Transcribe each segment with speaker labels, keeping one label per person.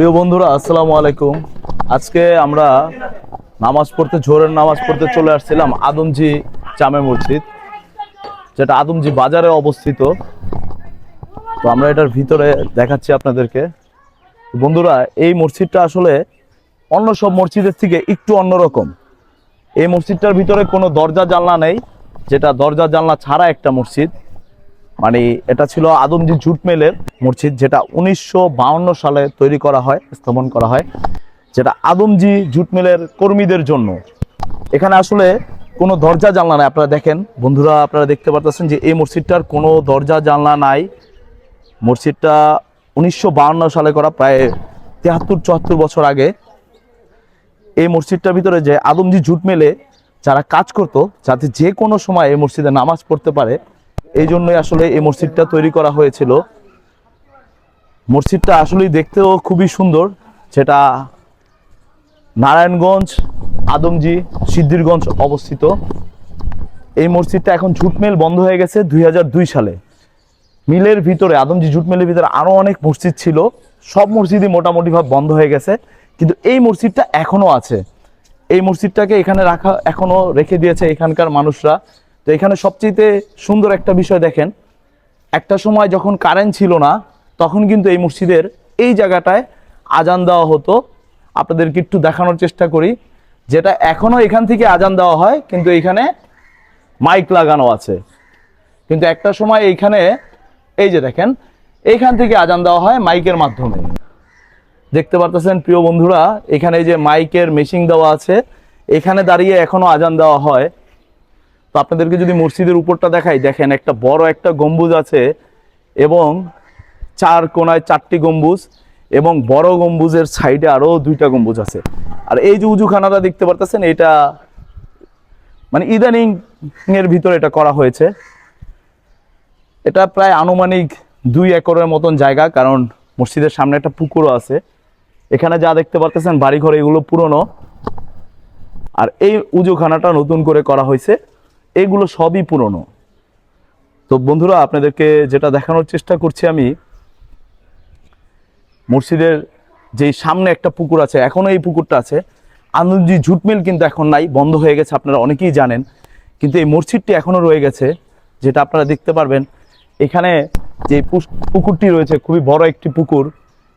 Speaker 1: প্রিয় বন্ধুরা, আসসালামু আলাইকুম। আজকে আমরা নামাজ পড়তে জোরের নামাজ পড়তে চলে আসছিলাম আদমজি জামে মসজিদ, যেটা আদমজি বাজারে অবস্থিত। তো আমরা এটার ভিতরে দেখাচ্ছি আপনাদেরকে। বন্ধুরা, এই মসজিদটা আসলে অন্য সব মসজিদের থেকে একটু অন্যরকম। এই মসজিদটার ভিতরে কোনো দরজা জানলা নেই, যেটা দরজা জানলা ছাড়া একটা মসজিদ। মানে এটা ছিল আদমজি জুট মেলের মসজিদ, যেটা উনিশশো সালে তৈরি করা হয়, স্থাপন করা হয়, যেটা আদমজি জুট কর্মীদের জন্য। এখানে আসলে কোনো দরজা জানলা নাই, আপনারা দেখেন, বন্ধুরা আপনারা দেখতে পাচ্ছেন যে এই মসজিদটার কোনো দরজা জানলা নাই। মসজিদটা উনিশশো সালে করা, প্রায় তেহাত্তর চুয়াত্তর বছর আগে। এই মসজিদটার ভিতরে যে আদমজি জুট মেলে যারা কাজ করত, যাতে যে কোনো সময় এই মসজিদে নামাজ পড়তে পারে এই জন্যই আসলে এই মসজিদটা তৈরি করা হয়েছিল। মসজিদটা আসলেই দেখতেও খুবই সুন্দর, যেটা নারায়ণগঞ্জ, আদমজি, সিদ্ধিরগঞ্জ অবস্থিত। এই মসজিদটা এখন ঝুট মিল বন্ধ হয়ে গেছে দুই হাজার দুই সালে। মিলের ভিতরে, আদমজি জুট মিলের ভিতরে আরও অনেক মসজিদ ছিল। সব মসজিদই মোটামুটি ভাবে বন্ধ হয়ে গেছে। কিন্তু এই মসজিদটা এখনও আছে। এই মসজিদটাকে এখানে রাখা এখনও রেখে দিয়েছে এখানকার মানুষরা। তো এখানে সবচেয়ে সুন্দর একটা বিষয় দেখেন। একটা সময় যখন কারেন্ট ছিল না, তখন কিন্তু এই মসজিদের এই জায়গাটায় আজান দেওয়া হতো। আপনাদেরকে একটু দেখানোর চেষ্টা করি। যেটা এখনও এখান থেকে আজান দেওয়া হয়, কিন্তু এখানে মাইক লাগানো আছে। কিন্তু একটা সময় এইখানে, এই যে দেখেন এইখান থেকে আজান দেওয়া হয় মাইকের মাধ্যমে। দেখতে পারতেছেন প্রিয় বন্ধুরা, এখানে এই যে মাইকের মেশিন দেওয়া আছে, এখানে দাঁড়িয়ে এখনও আজান দেওয়া হয়। তো আপনাদেরকে যদি মসজিদের উপরটা দেখাই, দেখেন একটা বড় একটা গম্বুজ আছে এবং চার কোনায় চারটি গম্বুজ এবং বড় গম্বুজের সাইডে আরও দুইটা গম্বুজ আছে। আর এই যে উজুখানাটা দেখতে পারতেছেন, এটা মানে ইদানিং এর ভিতরে এটা করা হয়েছে। এটা প্রায় আনুমানিক দুই একরের মতন জায়গা, কারণ মসজিদের সামনে একটা পুকুরও আছে। এখানে যা দেখতে পারতেছেন, বাড়িঘর এগুলো পুরনো। আর এই উজুখানাটা নতুন করে করা হয়েছে। এগুলো সবই পুরনো। তো বন্ধুরা, আপনাদেরকে যেটা দেখানোর চেষ্টা করছি আমি, মসজিদের যেই সামনে একটা পুকুর আছে এখনও এই পুকুরটা আছে। আনন্দজি ঝুটমিল কিন্তু এখন নাই, বন্ধ হয়ে গেছে, আপনারা অনেকেই জানেন। কিন্তু এই মসজিদটি এখনও রয়ে গেছে, যেটা আপনারা দেখতে পারবেন। এখানে যে পুকুরটি রয়েছে, খুবই বড় একটি পুকুর।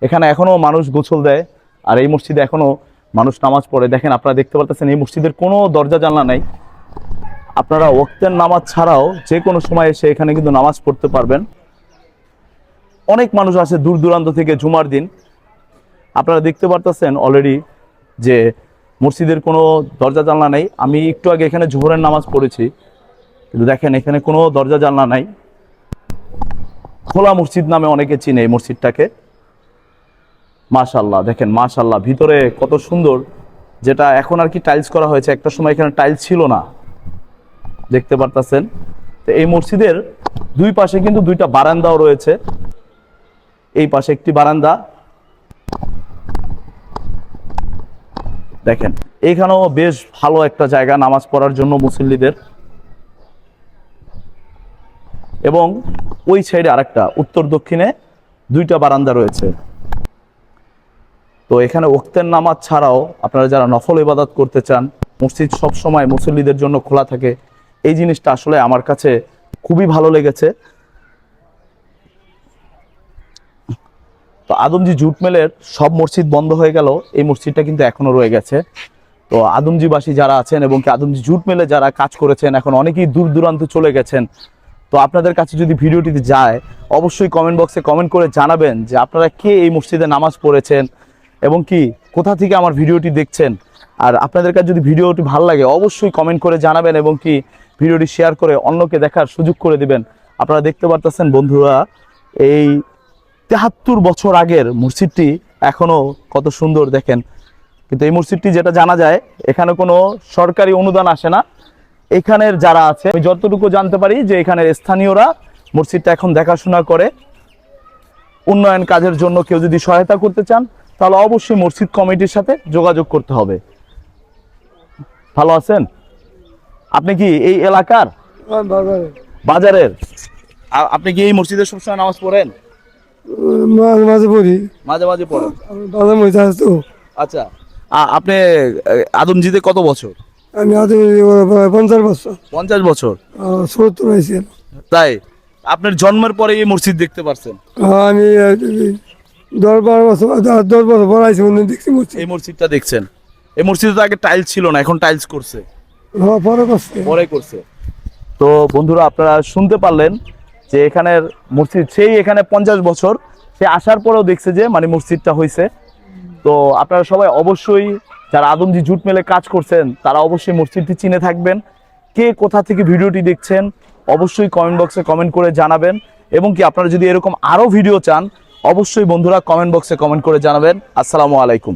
Speaker 1: এখানে এখনও মানুষ গোসল দেয়, আর এই মসজিদে এখনও মানুষ নামাজ পড়ে। দেখেন, আপনারা দেখতে পারতেছেন, এই মসজিদের কোনো দরজা জানলা নাই। আপনারা ওক্তের নামাজ ছাড়াও যে কোনো সময় এসে এখানে কিন্তু নামাজ পড়তে পারবেন। অনেক মানুষ আছে দূর দূরান্ত থেকে জুমার দিন। আপনারা দেখতে পারতেছেন অলরেডি যে মসজিদের কোনো দরজা জানলা নেই। আমি একটু আগে এখানে জোহরের নামাজ পড়েছি। কিন্তু দেখেন এখানে কোনো দরজা জানলা নাই। খোলা মসজিদ নামে অনেকে চিনে এই মসজিদটাকে। মাশাল্লাহ দেখেন মাশাল্লাহ ভিতরে কত সুন্দর। যেটা এখন আর কি টাইলস করা হয়েছে। একটা সময় এখানে টাইলস ছিল না। দেখতে পারতাছেন। তো এই মসজিদের দুই পাশে কিন্তু দুইটা বারান্দাও রয়েছে। এই পাশে একটি বারান্দা। দেখেন এইখানেও বেশ ভালো একটা জায়গা নামাজ পড়ার জন্য মুসল্লিদের। এবং ওই সাইডে আরেকটা, উত্তর দক্ষিণে দুইটা বারান্দা রয়েছে। তো এখানে ওক্তের নামাজ ছাড়াও আপনারা যারা নফল ইবাদত করতে চান, মসজিদ সবসময় মুসল্লিদের জন্য খোলা থাকে। এই জিনিসটা আসলে আমার কাছে খুবই ভালো লেগেছে। তো আদমজি জুট মেলের সব মসজিদ বন্ধ হয়ে গেল, এই মসজিদটা কিন্তু এখনও রয়ে গেছে। তো আদমজিবাসী যারা আছেন এবং কি আদমজি জুট মেলে যারা কাজ করেছেন, এখন অনেকেই দূর দূরান্ত চলে গেছেন। তো আপনাদের কাছে যদি ভিডিওটিতে যায়, অবশ্যই কমেন্ট বক্সে কমেন্ট করে জানাবেন যে আপনারা কে এই মসজিদে নামাজ পড়েছেন এবং কি, কোথা থেকে আমার ভিডিওটি দেখছেন? আর আপনাদের কাছে যদি ভিডিওটি ভালো লাগে, অবশ্যই কমেন্ট করে জানাবেন এবং কি, ভিডিওটি শেয়ার করে অন্যকে দেখার সুযোগ করে দিবেন। আপনারা দেখতে পারতেছেন বন্ধুরা, এই তেহাত্তর বছর আগের মসজিদটি এখনও কত সুন্দর দেখেন। কিন্তু এই মসজিদটি যেটা জানা যায়, এখানে কোনো সরকারি অনুদান আসে না। এখানের যারা আছে, আমি যতটুকু জানতে পারি যে এখানের স্থানীয়রা মসজিদটা এখন দেখাশোনা করে। উন্নয়ন কাজের জন্য কেউ যদি সহায়তা করতে চান তাহলে অবশ্যই মসজিদ কমিটির সাথে যোগাযোগ করতে হবে। ভালো আছেন? আপনি কি এই এলাকার? বাজারের। আ- আপনি কি এই মসজিদে সবসময় নামাজ পড়েন?
Speaker 2: মাঝে মাঝে পড়ি।
Speaker 1: মাঝে মাঝে পড়েন?
Speaker 2: বাজার মধ্যে আছে তো।
Speaker 1: আচ্ছা। আ- আপনি আহ, আদমজিতে কত বছর?
Speaker 2: আমি আজ পঞ্চাশ বছর।
Speaker 1: পঞ্চাশ বছর।
Speaker 2: সত্তর হয়েছি।
Speaker 1: তাই আপনার জন্মের পরে এই মসজিদ দেখতে পারছেন?
Speaker 2: আমি আহ, দশ বারো বছর দশ- দেখছি
Speaker 1: এই মসজিদটা দেখছেন? এই মসজিদে তো আগে টাইলস ছিল না এখন টাইলস করছে।
Speaker 2: হ্যাঁ পরে করছে।
Speaker 1: পরে করছে। তো বন্ধুরা আপনারা শুনতে পারলেন যে এখানের মসজিদ সেই এখানে পঞ্চাশ বছর সে আসার পরেও দেখছে যে মানে মসজিদটা হয়েছে তো আপনারা সবাই অবশ্যই যারা আদমজি জুট মেলে কাজ করছেন তারা অবশ্যই মসজিদটি চিনে থাকবেন। কে কোথা থেকে ভিডিওটি দেখছেন অবশ্যই কমেন্ট বক্সে কমেন্ট করে জানাবেন। এবং কি আপনারা যদি এরকম আরও ভিডিও চান অবশ্যই বন্ধুরা কমেন্ট বক্সে কমেন্ট করে জানাবেন। আসসালামু আলাইকুম।